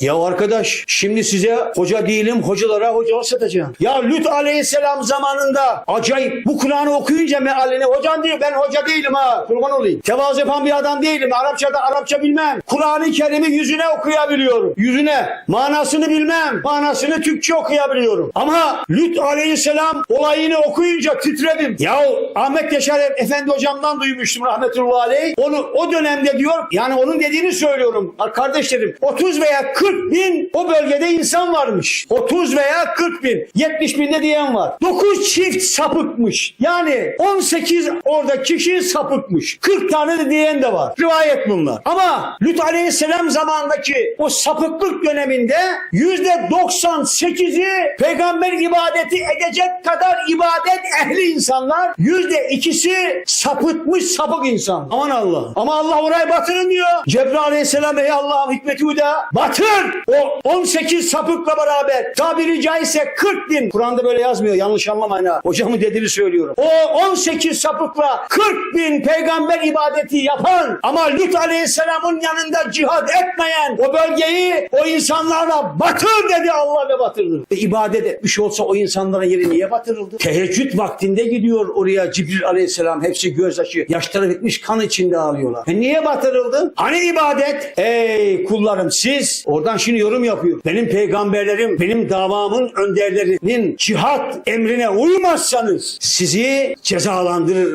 Ya arkadaş şimdi size hoca değilim hocalara hocalık satacağım. Ya Lut aleyhisselam zamanında acayip bu Kur'an'ı okuyunca mealini hocam diyor ben hoca değilim ha kurban olayım. Tevazu yapan bir adam değilim. Arapçada Arapça bilmem. Kur'an-ı Kerim'i yüzüne okuyabiliyorum. Yüzüne. Manasını bilmem. Manasını Türkçe okuyabiliyorum. Ama Lut aleyhisselam olayını okuyunca titredim. Ya Ahmet Yaşar Efendi hocamdan duymuştum rahmetullahi aleyh. Onu o dönemde diyor yani onun dediğini söylüyorum kardeşlerim. 30 veya 40 bin o bölgede insan varmış. 30 veya 40 bin. 70 binde diyen var. 9 çift sapıkmış. Yani 18 orada kişi sapıkmış. 40 tane de diyen de var. Rivayet bunlar. Ama Lut aleyhisselam zamanındaki o sapıklık döneminde yüzde 98'i peygamber ibadeti edecek kadar ibadet ehli insanlar. Yüzde ikisi sapıtmış sapık insan. Aman Allah. Ama Allah orayı batırın diyor. Cebrail aleyhisselam ey Allah'ım hikmeti huda batır. O 18 sapıkla beraber tabiri caizse 40 bin. Kur'an'da böyle yazmıyor yanlış anlamayın ha. Hocamın dediğini söylüyorum. O 18 sapıkla 40 bin peygamber ibadeti yapan ama Lut aleyhisselamın yanında cihad etmeyen o bölgeyi o insanlarla batır dedi Allah ve batırdı. E, ibadet etmiş olsa o insanların yeri niye batırıldı? Teheccüd vaktinde gidiyor oraya Cibril aleyhisselam hepsi gözyaşı yaşları bitmiş kan içinde ağlıyorlar. E niye batırıldı? Hani ibadet? Ey kullarım siz oradan şimdi yorum yapıyor. Benim peygamberlerim benim davamın önderlerinin cihat emrine uymazsanız sizi cezalandırır